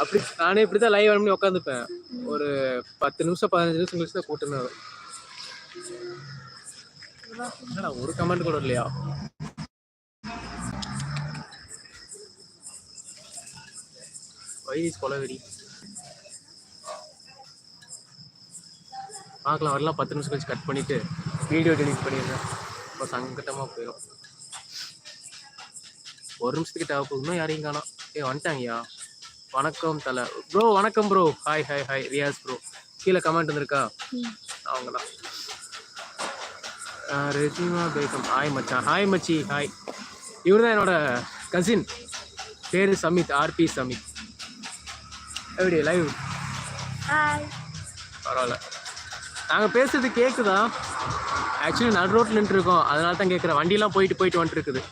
அப்படி நானே இப்படிதான் லைவ் பண்ணி உட்காந்துப்பேன். ஒரு பத்து நிமிஷம் பதினஞ்சு நிமிஷம் கழிச்சு தான் கூட்டுனேன் என்னடா ஒரு கமெண்ட் கூட இல்லையா வைரஸ் கொலவெடி பார்க்கலாம் வரலாம் பத்து நிமிஷம் கழிச்சு கட் பண்ணிட்டு வீடியோ டெலிட் பண்ணிடுறேன். இப்போ சங்கட்டமாக போயிடும் ஒரு நிமிஷத்துக்கு தேவை போகுதுன்னா யாரையும் காணும். ஏ வந்துட்டாங்கய்யா. வணக்கம் தலை. ப்ரோ வணக்கம் bro hi hi hi Riyas bro கீழே கமெண்ட் வந்திருக்கா? அவங்க தான் ரெஜிமா பேகம். ஹாய் மச்சான். ஹாய் மச்சி. ஹாய் இவர் தான் என்னோட கசின் பேர் சமித். ஆர்பி சமித். எப்படி லைவ் ஹாய் பரவாயில்ல. நாங்கள் பேசுறது கேட்குதா ஆக்சுவலி நடு ரோட்டில் நின்றுருக்கோம். அதனால தான் கேட்குறேன் வண்டியெல்லாம் போயிட்டு போயிட்டு வந்துட்டுருக்குது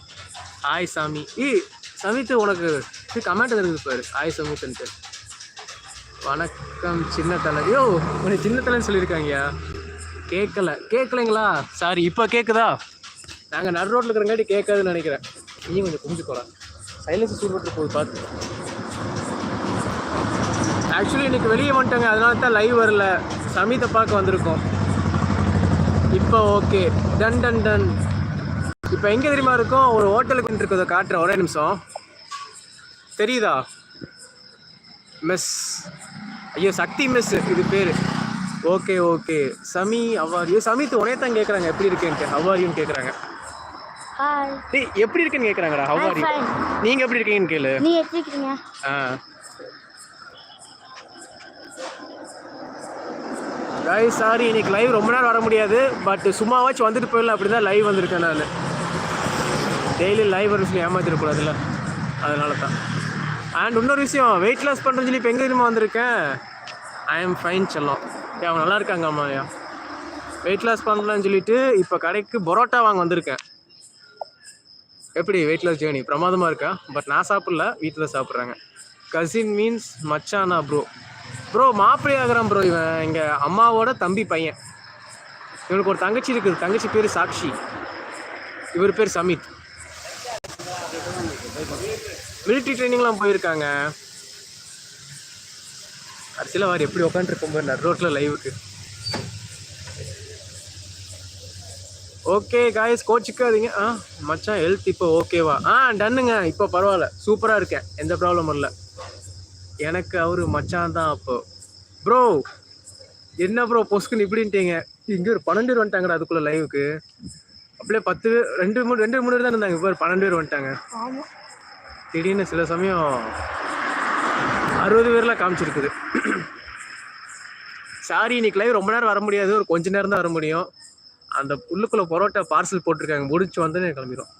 ஹாய் சாமி. ஏய் சமித் உனக்கு இது கமெண்ட் இருக்குது பாரு. ஹாய் சமித்ன்ட்டு வணக்கம் சின்ன தலை யோ உனக்கு சின்ன தலைன்னு சொல்லியிருக்காங்கய்யா. கேட்கல கேட்கலைங்களா சாரி இப்போ கேட்குதா நாங்கள் நடு ரோட்டில் இருக்கிறங்காட்டி கேட்காதுன்னு நினைக்கிறேன். நீ கொஞ்சம் புரிஞ்சுக்கோலாம் சைலன்ஸ் சூப்பர் போகுது பார்த்து ஆக்சுவலி இன்னைக்கு வெளியே வந்துட்டோங்க. அதனால தான் லைவ் வரல. சமீத்தை பார்க்க வந்திருக்கோம். இப்போ ஓகே டன் டன் டன் இப்போ எங்கே தெரியுமா இருக்கோம்? ஒரு ஹோட்டலுக்கு இருக்கிறத காட்டுறேன். ஒரே நிமிஷம். தெரியுதா? மெஸ் ஐயோ சக்தி மெஸ் இது பேர். Okay okay. சமி அவ்வாரியோ சமித் உனே தான் கேட்குறாங்க எப்படி இருக்கேன்ட்டு. அவ்வாரியும் கேட்குறாங்க டேய் எப்படி இருக்குன்னு கேட்குறாங்கடா fine. நீங்கள் எப்படி இருக்கீங்கன்னு கேளு. ஆ. சாரி இன்னைக்கு லைவ் ரொம்ப நேரம் வர முடியாது. பட் சும்மாவாச்சும் வந்துட்டு போயிடலாம். அப்படி தான் லைவ் வந்திருக்கேன் நான். டெய்லி லைவ் வர ஏமாத்திடக்கூடாதுல்ல? அதனால தான் அண்ட் இன்னொரு விஷயம் வெயிட் லாஸ் பண்ணுறேன்னு சொல்லி இப்போ எங்கே தெரியுமா வந்திருக்கேன்? ஐ எம் ஃபைன் செல்லம். ஏ அவங்க நல்லா இருக்காங்க அம்மாயா வெயிட் லாஸ் பண்ணலான்னு சொல்லிட்டு இப்போ கடைக்கு பரோட்டா வாங்க வந்திருக்கேன். எப்படி வெயிட் லாஸ் ஜேர்னி பிரமாதமாக இருக்கா? பட் நான் சாப்பிடல வீட்டில் சாப்பிட்றாங்க. கசின் மீன்ஸ் மச்சானா ப்ரோ ப்ரோ மாப்பிள்ளை ஆகிறான் ப்ரோ இவன். எங்கள் அம்மாவோட தம்பி பையன். இவனுக்கு ஒரு தங்கச்சி இருக்குது. தங்கச்சி பேர் சாக்ஷி. இவர் பேர் சமித். மிலிட்ரி ட்ரைனிங்லாம் போயிருக்காங்க. கடைசியில் அவர் எப்படி உட்காந்துருக்கும் பாரு நடு ரோட்டில் லைவுக்கு ஓகே காய்ஸ் கோச்சிக்காதீங்க. ஆ மச்சான் ஹெல்த் இப்போ ஓகேவா ஆ டன்னுங்க இப்போ பரவாயில்ல. சூப்பராக இருக்கேன். எந்த ப்ராப்ளமும் இல்லை. எனக்கு அவர் மச்சான் தான் அப்போ. ப்ரோ என்ன ப்ரோ பொஸ்குன்னு இப்படின்ட்டீங்க. இங்கே ஒரு பன்னெண்டு பேர் வந்துட்டாங்கடா அதுக்குள்ளே லைவுக்கு அப்படியே பத்து பேர் ரெண்டு மூணு ரெண்டு மூணு பேர் தான் இருந்தாங்க. இப்போ ஒரு பன்னெண்டு பேர் வந்துட்டாங்க. திடீர்னு சில சமயம் அறுபது பேர்லாம் காமிச்சிருக்குது. சாரி இன்னைக்கு லைவ் ரொம்ப நேரம் வர முடியாது. ஒரு கொஞ்ச நேரம் தான் வர முடியும். அந்த புல்லுக்குள்ளே பரோட்டா பார்சல் போட்டிருக்காங்க. முடிச்சு வந்து கிளம்பிடும்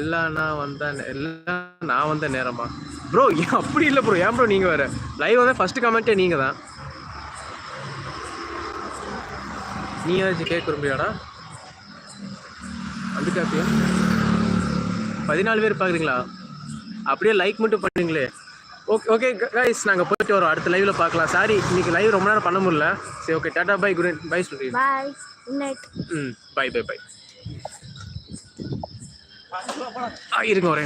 எல்லாம் நான் வந்த எல்லாம் நான் வந்த நேரமா? ப்ரோ அப்படி இல்லை ப்ரோ ஏன் ப்ரோ நீங்கள் வேறு? லைவ் வந்து ஃபஸ்ட்டு கமெண்ட்டே நீங்கள் தான். நீ ஏதாச்சும் கேட்க விரும்பியாடா வந்து பதினாலு பேர் பார்க்குறீங்களா அப்படியே லைக் மட்டும் பண்ணுங்களே. ஓகே ஓகே கைஸ் நாங்கள் போயிட்டு வரோம். அடுத்த லைவ்ல பார்க்கலாம். சாரி இன்னைக்கு லைவ் ரொம்ப நேரம் பண்ண முடியல. சரி okay tata bye good bye சொல்றீங்க பாய் ம் பை பை பை இருங்க ஒரே